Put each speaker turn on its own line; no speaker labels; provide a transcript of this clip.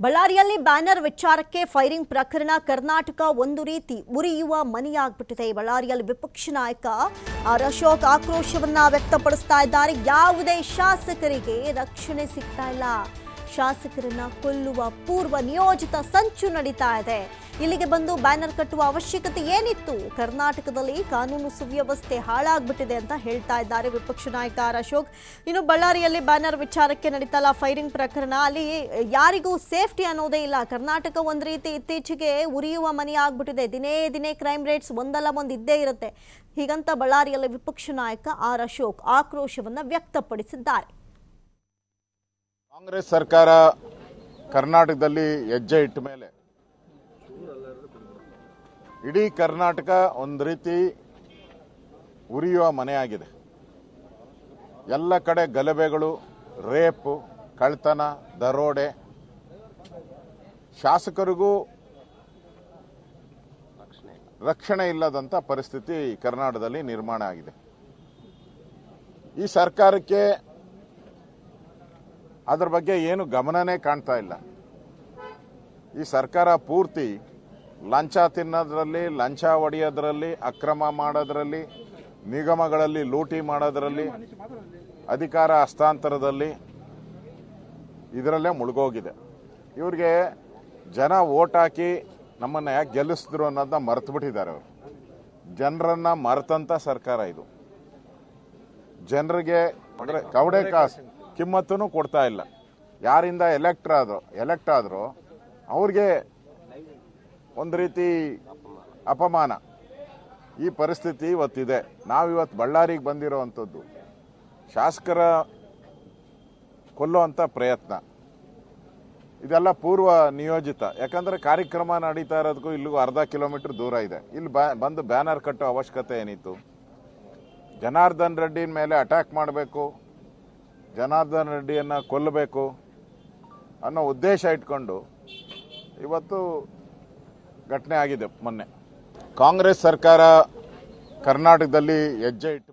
ಬಳ್ಳಾರಿಯಲ್ಲಿ ಬ್ಯಾನರ್ ವಿಚಾರಕ್ಕೆ ಫೈರಿಂಗ್ ಪ್ರಕರಣ ಕರ್ನಾಟಕ ಒಂದು ರೀತಿ ಉರಿಯುವ ಮನೆಯಾಗ್ಬಿಟ್ಟಿದೆ. ಬಳ್ಳಾರಿಯಲ್ಲಿ ವಿಪಕ್ಷ ನಾಯಕ ಆರ್ ಅಶೋಕ್ ಆಕ್ರೋಶವನ್ನ ವ್ಯಕ್ತಪಡಿಸ್ತಾ ಇದ್ದಾರೆ. ಯಾವುದೇ ಶಾಸಕರಿಗೆ ರಕ್ಷಣೆ ಸಿಗ್ತಾ ಇಲ್ಲ. ಶಾಸಕರನ್ನ ಕೊಲ್ಲುವ ಪೂರ್ವ ನಿಯೋಜಿತ ಸಂಚು ನಡೀತಾ ಇದೆ. ಇಲ್ಲಿಗೆ ಬಂದು ಬ್ಯಾನರ್ ಕಟ್ಟುವ ಅವಶ್ಯಕತೆ ಏನಿತ್ತು? ಕರ್ನಾಟಕದಲ್ಲಿ ಕಾನೂನು ಸುವ್ಯವಸ್ಥೆ ಹಾಳಾಗ್ಬಿಟ್ಟಿದೆ ಅಂತ ಹೇಳ್ತಾ ಇದ್ದಾರೆ ವಿಪಕ್ಷ ನಾಯಕ ಆರ್ ಅಶೋಕ್. ಇನ್ನು ಬಳ್ಳಾರಿಯಲ್ಲಿ ಬ್ಯಾನರ್ ವಿಚಾರಕ್ಕೆ ನಡೀತಲ್ಲ ಫೈರಿಂಗ್ ಪ್ರಕರಣ. ಅಲ್ಲಿ ಯಾರಿಗೂ ಸೇಫ್ಟಿ ಅನ್ನೋದೇ ಇಲ್ಲ. ಕರ್ನಾಟಕ ಒಂದು ರೀತಿ ಇತ್ತೀಚೆಗೆ ಉರಿಯುವ ಮನೆ ಆಗ್ಬಿಟ್ಟಿದೆ. ದಿನೇ ದಿನೇ ಕ್ರೈಮ್ ರೇಟ್ಸ್ ಒಂದಲ್ಲ ಒಂದು ಇದ್ದೇ ಇರುತ್ತೆ. ಹೀಗಂತ ಬಳ್ಳಾರಿಯಲ್ಲಿ ವಿಪಕ್ಷ ನಾಯಕ ಆರ್ ಅಶೋಕ್ ಆಕ್ರೋಶವನ್ನ ವ್ಯಕ್ತಪಡಿಸಿದ್ದಾರೆ.
ಕಾಂಗ್ರೆಸ್ ಸರ್ಕಾರ ಕರ್ನಾಟಕದಲ್ಲಿ ಹೆಜ್ಜೆ ಇಟ್ಟ ಮೇಲೆ ಇಡೀ ಕರ್ನಾಟಕ ಒಂದು ರೀತಿ ಉರಿಯುವ ಮನೆಯಾಗಿದೆ. ಎಲ್ಲ ಕಡೆ ಗಲಭೆಗಳು, ರೇಪು ಕಳ್ತನ ದರೋಡೆ. ಶಾಸಕರಿಗೂ ರಕ್ಷಣೆ ಇಲ್ಲದಂತ ಪರಿಸ್ಥಿತಿ ಕರ್ನಾಟಕದಲ್ಲಿ ನಿರ್ಮಾಣ ಆಗಿದೆ. ಈ ಸರ್ಕಾರಕ್ಕೆ ಅದರ ಬಗ್ಗೆ ಏನು ಗಮನನೇ ಕಾಣ್ತಾ ಇಲ್ಲ. ಈ ಸರ್ಕಾರ ಪೂರ್ತಿ ಲಂಚ ತಿನ್ನೋದ್ರಲ್ಲಿ, ಲಂಚ ಹೊಡೆಯೋದ್ರಲ್ಲಿ, ಅಕ್ರಮ ಮಾಡೋದ್ರಲ್ಲಿ, ನಿಗಮಗಳಲ್ಲಿ ಲೂಟಿ ಮಾಡೋದ್ರಲ್ಲಿ, ಅಧಿಕಾರ ಹಸ್ತಾಂತರದಲ್ಲಿ ಇದರಲ್ಲೇ ಮುಳುಗೋಗಿದೆ. ಇವ್ರಿಗೆ ಜನ ಓಟ್ ಹಾಕಿ ನಮ್ಮನ್ನ ಯಾಕೆ ಗೆಲ್ಲಿಸಿದ್ರು ಅನ್ನೋದನ್ನ ಮರೆತು ಬಿಟ್ಟಿದ್ದಾರೆ ಅವರು. ಜನರನ್ನ ಮರೆತಂತ ಸರ್ಕಾರ ಇದು. ಜನರಿಗೆ ಅಂದರೆ ಕವಡೆ ಕಾಸು ಕಿಮ್ಮತ್ತೂ ಕೊಡ್ತಾ ಇಲ್ಲ. ಯಾರಿಂದ ಎಲೆಕ್ಟ್ ಆದ್ರು, ಎಲೆಕ್ಟ್ ಆದರೂ ಅವ್ರಿಗೆ ಒಂದು ರೀತಿ ಅಪಮಾನ. ಈ ಪರಿಸ್ಥಿತಿ ಇವತ್ತಿದೆ. ನಾವಿವತ್ತು ಬಳ್ಳಾರಿಗೆ ಬಂದಿರೋವಂಥದ್ದು. ಶಾಸಕರ ಕೊಲ್ಲುವಂಥ ಪ್ರಯತ್ನ. ಇದೆಲ್ಲ ಪೂರ್ವ ನಿಯೋಜಿತ. ಯಾಕಂದರೆ ಕಾರ್ಯಕ್ರಮ ನಡೀತಾ ಇರೋದಕ್ಕೂ ಇಲ್ಲಿಗೂ ಅರ್ಧ ಕಿಲೋಮೀಟರ್ ದೂರ ಇದೆ. ಇಲ್ಲಿ ಬಂದು ಬ್ಯಾನರ್ ಕಟ್ಟೋ ಅವಶ್ಯಕತೆ ಏನಿತ್ತು? ಜನಾರ್ದನ್ ರೆಡ್ಡಿನ ಮೇಲೆ ಅಟ್ಯಾಕ್ ಮಾಡಬೇಕು. ಜನಾರ್ದನ್ ರೆಡ್ಡಿಯನ್ನು ಕೊಲ್ಲಬೇಕು ಅನ್ನೋ ಉದ್ದೇಶ ಇಟ್ಕೊಂಡು ಇವತ್ತು ಘಟನೆ ಆಗಿದೆ ಮೊನ್ನೆ. ಕಾಂಗ್ರೆಸ್ ಸರ್ಕಾರ ಕರ್ನಾಟಕದಲ್ಲಿ ಹೆಜ್ಜೆ ಇಟ್ಟ